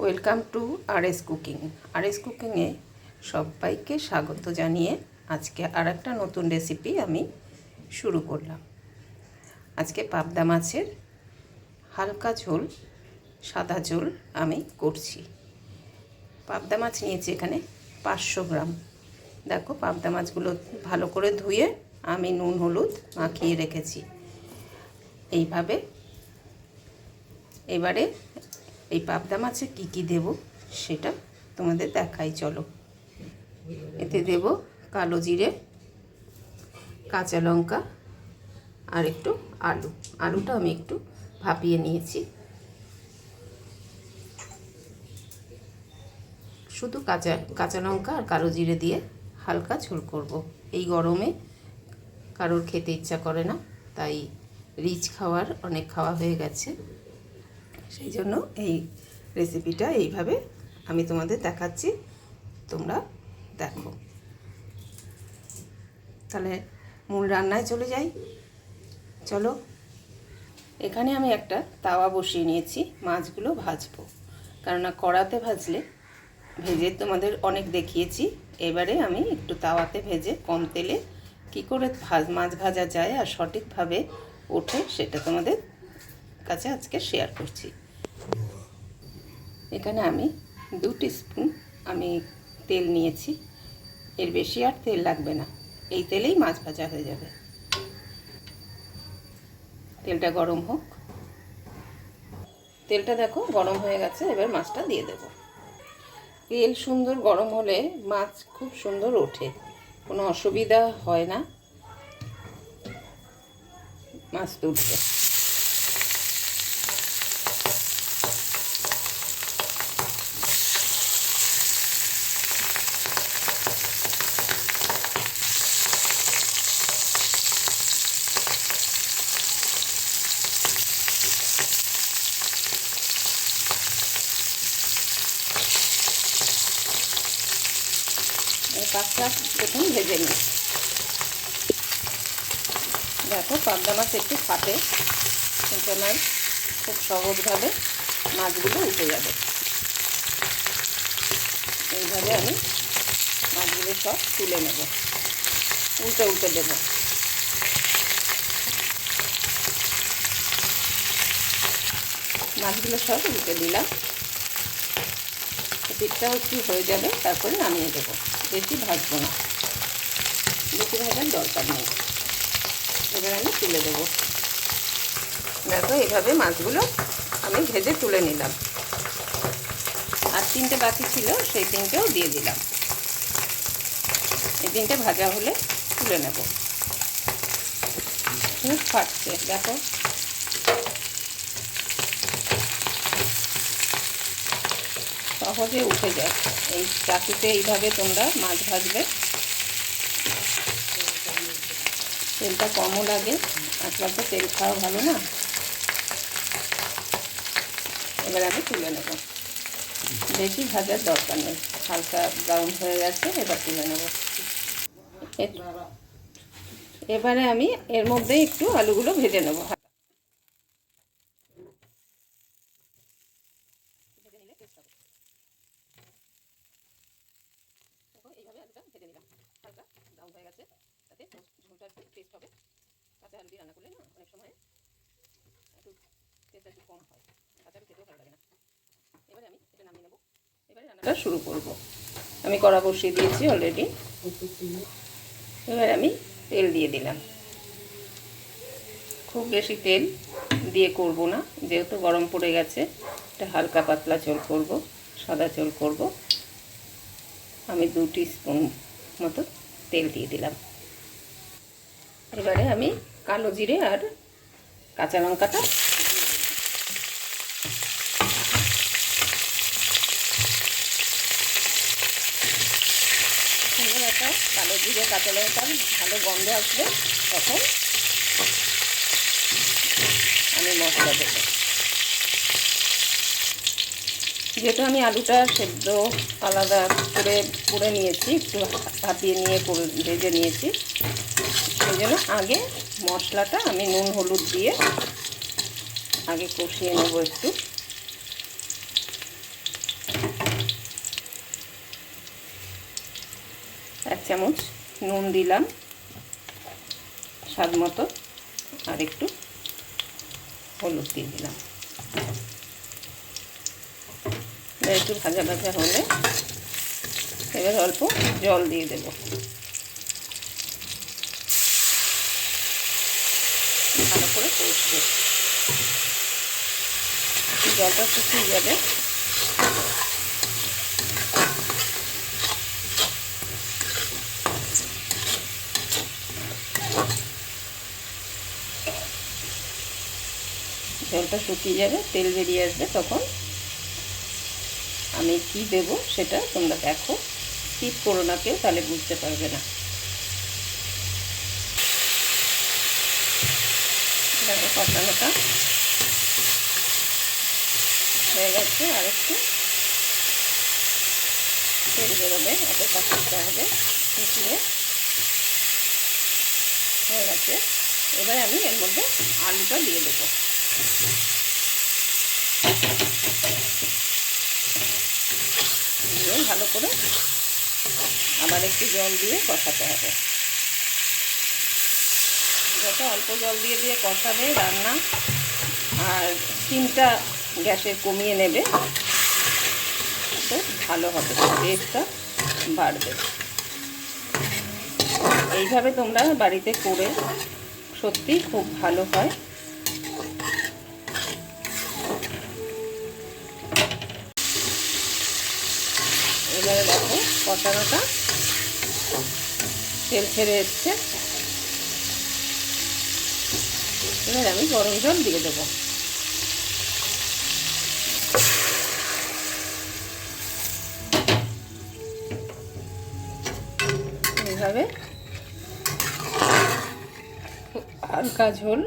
Welcome to R S cooking. R S কুকিংয়ে সবাইকে স্বাগত জানিয়ে আজকে আর একটা নতুন রেসিপি আমি শুরু করলাম। আজকে পাবদা মাছের হালকা ঝোল, সাদা ঝোল আমি করছি। পাবদা মাছ নিয়েছি এখানে পাঁচশো গ্রাম। দেখো পাবদা মাছগুলো ভালো করে ধুয়ে আমি নুন, হলুদ মাখিয়ে রেখেছি। এইভাবে এবারে এই পাবদা মাছে কী কী দেব সেটা তোমাদের দেখাই, চলো। এতে দেব কালো জিরে, কাঁচা লঙ্কা, আর একটু আলু। আলুটা আমি একটু ভাপিয়ে নিয়েছি। শুধু কাঁচা কাঁচা লঙ্কা আর কালো জিরে দিয়ে হালকা ঝোল করব। এই গরমে কারোর খেতে ইচ্ছা করে না, তাই রিচ খাওয়ার অনেক খাওয়া হয়ে গেছে। সেই জন্য এই রেসিপিটা এইভাবে আমি তোমাদের দেখাচ্ছি। তোমরা দেখো। তাহলে মূল রান্নায় চলে যাই। চলো। এখানে আমি একটা তাওয়া বসিয়ে নিয়েছি, মাছগুলো ভাজবো। কেননা কড়াতে ভাজলে ভেজে তোমাদের অনেক দেখিয়েছি। এবারে আমি একটু তাওয়াতে ভেজে কম তেলে কি করে ভাজ, মাছ ভাজা যায় আর সঠিকভাবে ওঠে সেটা তোমাদের কাছে আজকে শেয়ার করছি। এখানে আমি দু স্পুন আমি তেল নিয়েছি। এর বেশি আর তেল লাগবে না। এই তেলেই মাছ ভাজা হয়ে যাবে। তেলটা গরম হোক। তেলটা দেখো গরম হয়ে গেছে, এবার মাছটা দিয়ে দেব। তেল সুন্দর গরম হলে মাছ খুব সুন্দর ওঠে। কোনো অসুবিধা হয় না। মাছ তুলতে। পাঁচটা প্রথম ভেজে নিই। দেখো পাবদা মাছ একটু ফাটে, কিন্তু আমার খুব সহজভাবে মাছগুলো উঠে যাবে। এইভাবে আমি মাছগুলো সব তুলে নেব, উল্টে উল্টে দেবো। মাছগুলো সব উল্টে দিলাম। পিঠটা একটু হয়ে যাবে, তারপরে নামিয়ে দেবো। বেশি ভাজবো না। বেশি ভাজার দরকার নেই। এবার আমি তুলে দেবো। দেখো এইভাবে মাছগুলো আমি ভেজে তুলে নিলাম। আর তিনটে বাকি ছিল, সেই তিনটেও দিয়ে দিলাম। এই তিনটে ভাজা হলে তুলে নেব। ফাটছে, দেখো। সহজে উঠে যায়। এই চাকুতে এইভাবে তোমরা মাছ ভাজবে। তেলটা কমও লাগে আজকাল তো তেল খাওয়া ভালো না? এবার আমি তুলে নেব। বেশি ভাজার দরকার নেই। হালকা ব্রাউন হয়ে গেছে, এবার তুলে নেব। এবারে আমি এর মধ্যে একটু আলুগুলো ভেজে নেব। আলুটা ভেজে নিলাম হালকা ব্রাউন হয়ে গেছে। তাতে ঝোলটা একটু টেস্ট হবে। কাঁচা আলু দিয়ে রান্না করলে না, অনেক সময় একটু টেস্টটা একটু কম হয়। কাঁচা আলু খেতেও ভালো লাগে না। এবারে আমি এটা নামিয়ে নেব। এবারে রান্নাটা শুরু করব। আমি কড়া বসিয়ে দিয়েছি অলরেডি এবার আমি তেল দিয়ে দিলাম। খুব বেশি তেল দিয়ে করব না। যেহেতু গরম পড়ে গেছে, এটা হালকা পাতলা চোল করব, সাদা চোল করব। আমি দু স্পুন মতো তেল দিয়ে দিলাম। এবারে আমি কালো জিরে আর কাঁচা লঙ্কাটা সুন্দর একটা কালো জিরে, কাঁচা লঙ্কার ভালো গন্ধ আসবে তখন আমি মশলা দেবো। যেহেতু আমি আলুটা সেদ্ধ আলাদা করে পুড়ে নিয়েছি, একটু হাতিয়ে নিয়ে করে ভেজে নিয়েছি। সেই জন্য আগে মশলাটা আমি নুন, হলুদ দিয়ে আগে কষিয়ে নেব একটু। এক চামচ নুন দিলাম স্বাদ মতো, আর একটু হলুদ দিয়ে দিলাম। একটু ভাজা ভাজা হলে এবার অল্প জল দিয়ে দেব। ভালো করে কষবে। জলটা শুকিয়ে যাবে। জলটা শুকিয়ে যাবে, তেল বেরিয়ে আসবে তখন। আমি কি দেব সেটা তোমরা দেখো। স্কিপ করো না কেউ, তাহলে বুঝতে পারবে না। দেখো কষানোটা হয়ে গেছে, আর একটু তেল বেরোবে এত কষাতে হবে ফুটিয়ে হয়ে গেছে। এবার আমি এর মধ্যে আলুটা দিয়ে দেবো দিয়ে ভালো করে আবার একটু জল দিয়ে কষাতে হবে। যত অল্প জল দিয়ে দিয়ে কষাবে রান্না, আর স্টিমটা গ্যাসে কমিয়ে নেবে, তো ভালো হবে টেস্টটা বাড়বে। এইভাবে তোমরা বাড়িতে করে সত্যি খুব ভালো হয়। কষানোটা তেল ছেড়ে এসছে। এবার আমি গরম জল দিয়ে দেবো। এইভাবে হালকা ঝোল।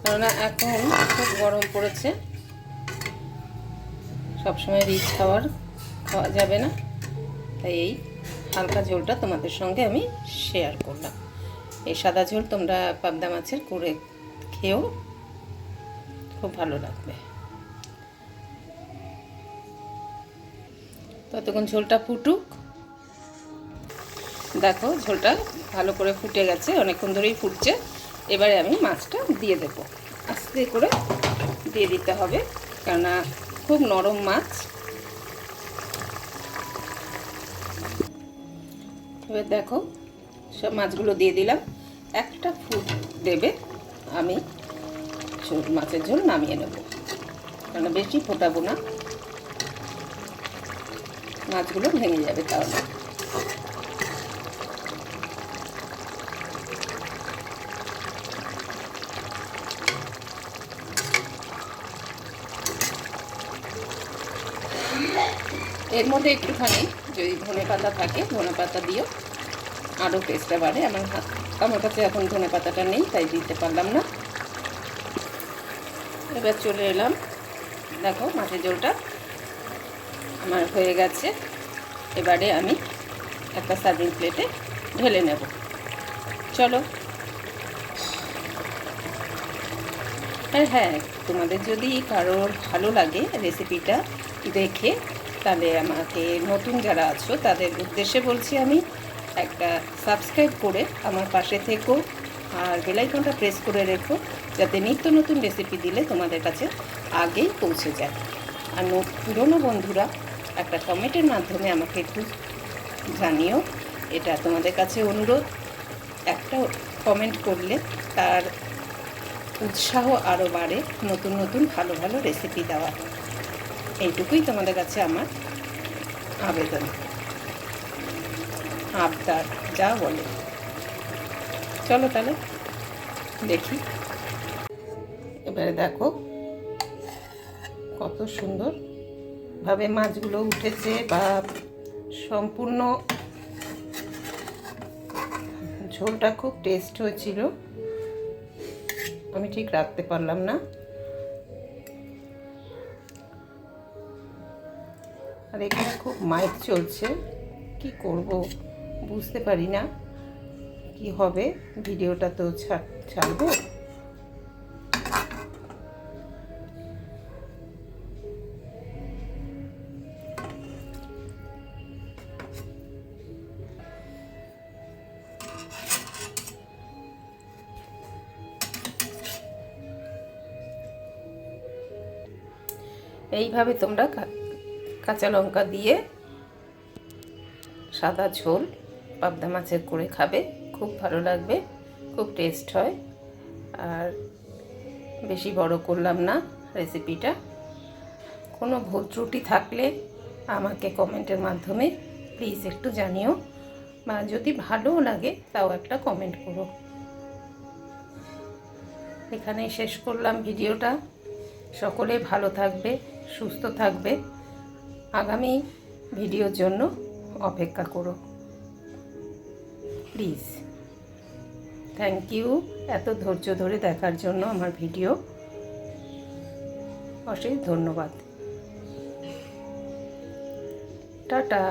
কেননা এখন খুব গরম পড়েছে। সবসময় রিচ খাবার খাওয়া যাবে না। তাই এই হালকা ঝোলটা তোমাদের সঙ্গে আমি শেয়ার করলাম। এই সাদা ঝোল তোমরা পাবদা মাছের করে খেয়েও খুব ভালো লাগবে। ততক্ষণ ঝোলটা ফুটুক। দেখো ঝোলটা ভালো করে ফুটে গেছে, অনেকক্ষণ ধরেই ফুটছে। এবারে আমি মাছটা দিয়ে দেবো। আস্তে করে দিয়ে দিতে হবে, কেননা খুব নরম মাছ। এবার দেখো, সব মাছগুলো দিয়ে দিলাম। একটা ফুট দেবে, আমি মাছের ঝোল নামিয়ে নেব। কারণ বেশি ফোটাবো না। মাছগুলো ভেঙে যাবে তাহলে। এর মধ্যে একটুখানি যদি ধনে পাতা থাকে, ধনে পাতা দিও। আরও টেস্টটা বাড়ে। আমার হাত আমার কাছে এখন ধনে পাতাটা নেই, তাই দিতে পারলাম না। এবার চলে এলাম। দেখো, মাছের ঝোলটা আমার হয়ে গেছে। এবারে আমি একটা সার্ভিং প্লেটে ঢেলে নেব। চলো। আর হ্যাঁ তোমাদের যদি কারোর ভালো লাগে রেসিপিটা দেখে তাহলে আমাকে নতুন যারা আছো, তাদের উদ্দেশ্যে বলছি আমি একটা সাবস্ক্রাইব করে আমার পাশে থেকো আর বেলাইকনটা প্রেস করে রেখো, যাতে নিত্য নতুন রেসিপি দিলে তোমাদের কাছে আগেই পৌঁছে যায়। আর পুরনো বন্ধুরা একটা কমেন্টের মাধ্যমে আমাকে একটু জানিও, এটা তোমাদের কাছে অনুরোধ। একটা কমেন্ট করলে তার উৎসাহ আরও বাড়ে, নতুন নতুন ভালো ভালো রেসিপি দেওয়া। এইটুকুই তোমাদের কাছে আমার আবেদন। আবদার, যা বলে। চলো তাহলে, দেখি। এবারে দেখো কত সুন্দর ভাবে মাছগুলো উঠেছে বা সম্পূর্ণ ঝোলটা খুব টেস্ট হয়েছিল। আমি ঠিক রাখতে পারলাম না। আর এখানে খুব মাইক চলছে। কি করব বুঝতে পারি না। কি হবে? ভিডিওটা তো ছাড়বো? এইভাবে তোমরা কাঁচা লঙ্কা দিয়ে সাদা ঝোল, পাবদা মাছের করে খাবে, খুব ভালো লাগবে, খুব টেস্ট হয়। আর বেশি বড় করলাম না রেসিপিটা কোনো ভুল ত্রুটি থাকলে আমাকে কমেন্টের মাধ্যমে প্লিজ একটু জানিও। বা যদি ভালোও লাগে তাও একটা কমেন্ট করো। এখানেই শেষ করলাম ভিডিওটা সকলে ভালো থাকবে, সুস্থ থাকবে। আগামী ভিডিওর জন্য অপেক্ষা করো। প্লিজ থ্যাংক ইউ এত ধৈর্য ধরে দেখার জন্য আমার ভিডিও। অশেষ ধন্যবাদ। টাটা।